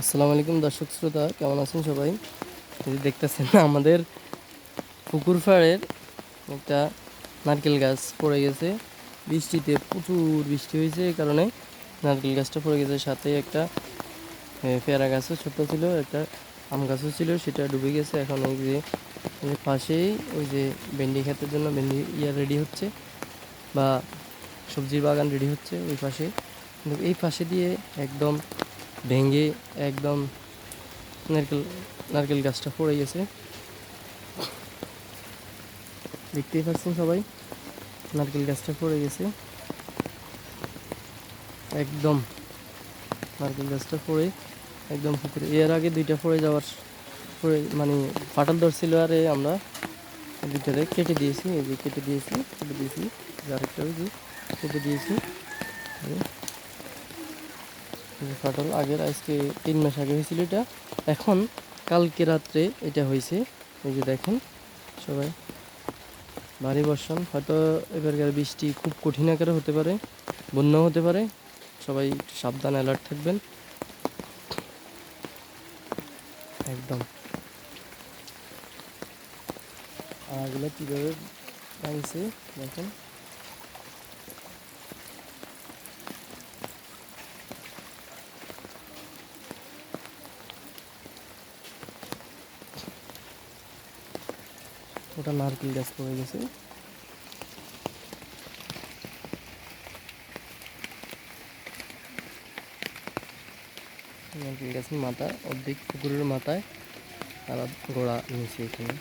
আসসালামু আলাইকুম দর্শক শ্রোতা, কেমন আছেন সবাই? এই যে দেখতেছেন আমাদের পুকুর পাড়ের একটা নারকেল গাছ পড়ে গেছে। বৃষ্টিতে প্রচুর বৃষ্টি হয়েছে এই কারণে নারকেল গাছটা পড়ে গেছে। সাথে একটা পেয়ারা গাছও ছোট ছিল, একটা আম গাছও ছিল, সেটা ডুবে গেছে। এখন এই যে পাশেই ওই যে ভেন্ডি ক্ষেতের জন্য ভেন্ডি ইয়া রেডি হচ্ছে, বা সবজির বাগান রেডি হচ্ছে ওই পাশে। কিন্তু এই পাশে দিয়ে একদম ভেঙে একদম নারকেল নারকেল গাছটা পড়ে গেছে। দেখতেই পাচ্ছেন সবাই, নারকেল গাছটা পড়ে গেছে। একদম নারকেল গাছটা পড়ে, একদম পুকুরে এর আগে দুইটা পড়ে যাওয়ার, পড়ে মানে ফাটল ধরছিল আরে আমরা। দুইটারে কেটে দিয়েছি, এই যে কেটে দিয়েছি কেটে দিয়েছি। আরেকটা ওই যে কেটে দিয়েছি। ফাটল। আগের আজকে তিন মাস আগে হয়েছিল এটা। এখন কালকে রাত্রে এটা হয়েছে। এই যে দেখেন সবাই। ভারী বর্ষণ। হয়তো এবারকার বৃষ্টি খুব কঠিন আকারে হতে পারে, বন্যাও হতে পারে। সবাই সাবধান অ্যালার্ট থাকবেন। একদম। আগুলো কীভাবে ভাঙছে, দেখেন। ওটা নারকেল গাছ পড়ে গেছে। নারকেল গাছের মাথা, অর্ধেক পুকুরের মাথায় আর গোড়া নিচে এখানে।